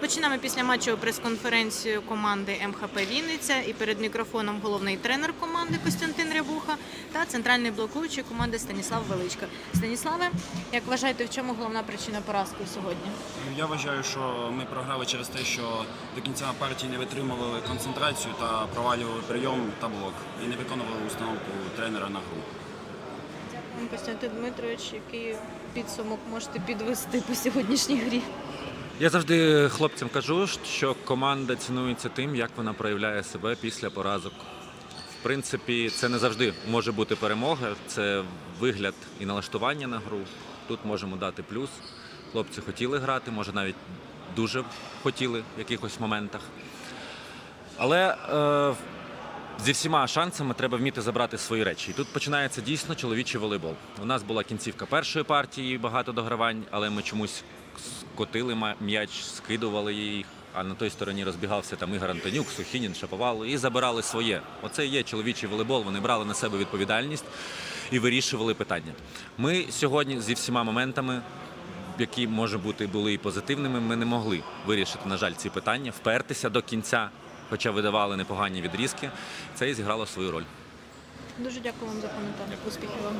Розпочинаємо після матчу прес-конференцію команди МХП Вінниця і перед мікрофоном головний тренер команди Костянтин Рябуха та центральний блокуючий команди Станіслав Величко. Станіславе, як вважаєте, в чому головна причина поразки сьогодні? Я вважаю, що ми програли через те, що до кінця партії не витримували концентрацію та провалювали прийом та блок і не виконували установку тренера на гру. Дякую, Костянтин Дмитрович, який підсумок можете підвести по сьогоднішній грі? Я завжди хлопцям кажу, що команда цінується тим, як вона проявляє себе після поразок. В принципі, це не завжди може бути перемога, це вигляд і налаштування на гру. Тут можемо дати плюс. Хлопці хотіли грати, може навіть дуже хотіли в якихось моментах. Але е, зі всіма шансами треба вміти забрати свої речі. І тут починається дійсно чоловічий волейбол. У нас була кінцівка першої партії, багато догравань, але ми чомусь котили м'яч, скидували їх. А на той стороні розбігався там Ігор Антонюк, Сухінін, Шаповал і забирали своє. Оце і є чоловічий волейбол. Вони брали на себе відповідальність і вирішували питання. Ми сьогодні зі всіма моментами, які може бути були і позитивними, ми не могли вирішити, на жаль, ці питання, впертися до кінця, хоча видавали непогані відрізки. Це і зіграло свою роль. Дуже дякую вам за коментар. Успіхів вам.